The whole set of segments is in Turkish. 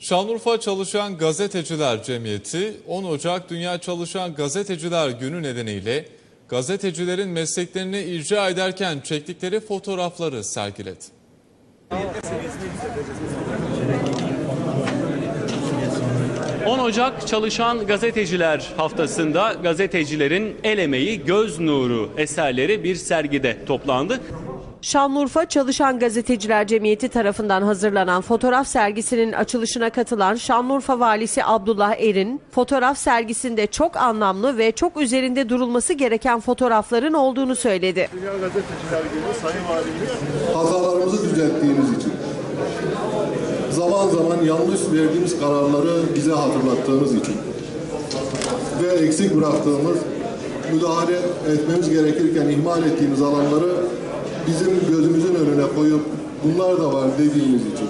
Şanlıurfa Çalışan Gazeteciler Cemiyeti 10 Ocak Dünya Çalışan Gazeteciler Günü nedeniyle gazetecilerin mesleklerini icra ederken çektikleri fotoğrafları sergiledi. ...10 Ocak Çalışan Gazeteciler Haftası'nda gazetecilerin el emeği, göz nuru eserleri bir sergide toplandı. Şanlıurfa Çalışan Gazeteciler Cemiyeti tarafından hazırlanan fotoğraf sergisinin açılışına katılan Şanlıurfa Valisi Abdullah Erin, fotoğraf sergisinde çok anlamlı ve çok üzerinde durulması gereken fotoğrafların olduğunu söyledi. Dünya Gazeteciler Günü Sayın Valimiz hatalarımızı düzelttiğimiz için, zaman zaman yanlış verdiğimiz kararları bize hatırlattığınız için ve eksik bıraktığımız, müdahale etmemiz gerekirken ihmal ettiğimiz alanları bizim gözümüzün önüne koyup bunlar da var dediğiniz için.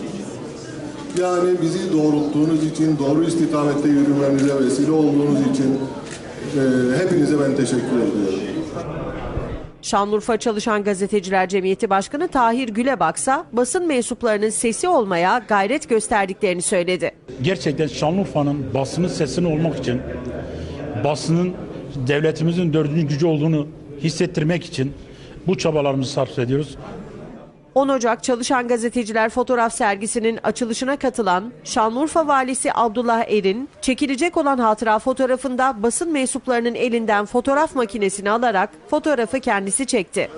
Yani bizi doğrulttuğunuz için, doğru istikamette yürümemize vesile olduğunuz için e, hepinize ben teşekkür ediyorum. Şanlıurfa Çalışan Gazeteciler Cemiyeti Başkanı Tahir Güle baksa basın mensuplarının sesi olmaya gayret gösterdiklerini söyledi. gerçekten Şanlıurfa'nın basının sesini olmak için basının devletimizin dördüncü gücü olduğunu hissettirmek için bu çabalarımızı sarf ediyoruz. 10 Ocak Çalışan Gazeteciler fotoğraf sergisinin açılışına katılan Şanlıurfa Valisi Abdullah Erin, çekilecek olan hatıra fotoğrafında basın mensuplarının elinden fotoğraf makinesini alarak fotoğrafı kendisi çekti.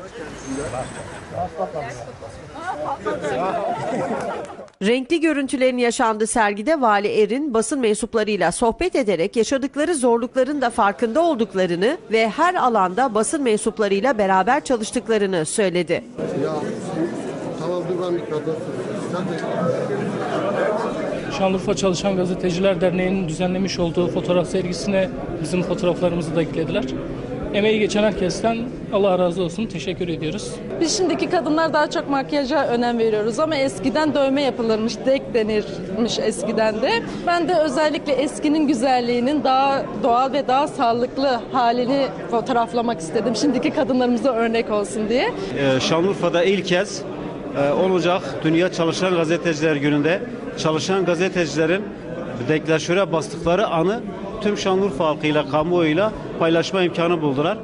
Renkli görüntülerin yaşandığı sergide Vali Erin basın mensuplarıyla sohbet ederek yaşadıkları zorlukların da farkında olduklarını ve her alanda basın mensuplarıyla beraber çalıştıklarını söyledi. ya tamam dur ben Şanlıurfa Çalışan Gazeteciler Derneği'nin düzenlemiş olduğu fotoğraf sergisine bizim fotoğraflarımızı da eklediler. Emeği geçen herkesten Allah razı olsun teşekkür ediyoruz. Biz şimdiki kadınlar daha çok makyaja önem veriyoruz ama eskiden dövme yapılırmış, dek denirmiş eskiden de. Ben de özellikle eskinin güzelliğinin daha doğal ve daha sağlıklı halini fotoğraflamak istedim. Şimdiki kadınlarımıza örnek olsun diye. Ee, Şanlıurfa'da ilk kez e, 10 Ocak Dünya Çalışan Gazeteciler Günü'nde çalışan gazetecilerin deklarşöre bastıkları anı tüm Şanlıurfa halkıyla, kamuoyuyla paylaşma imkanı buldular.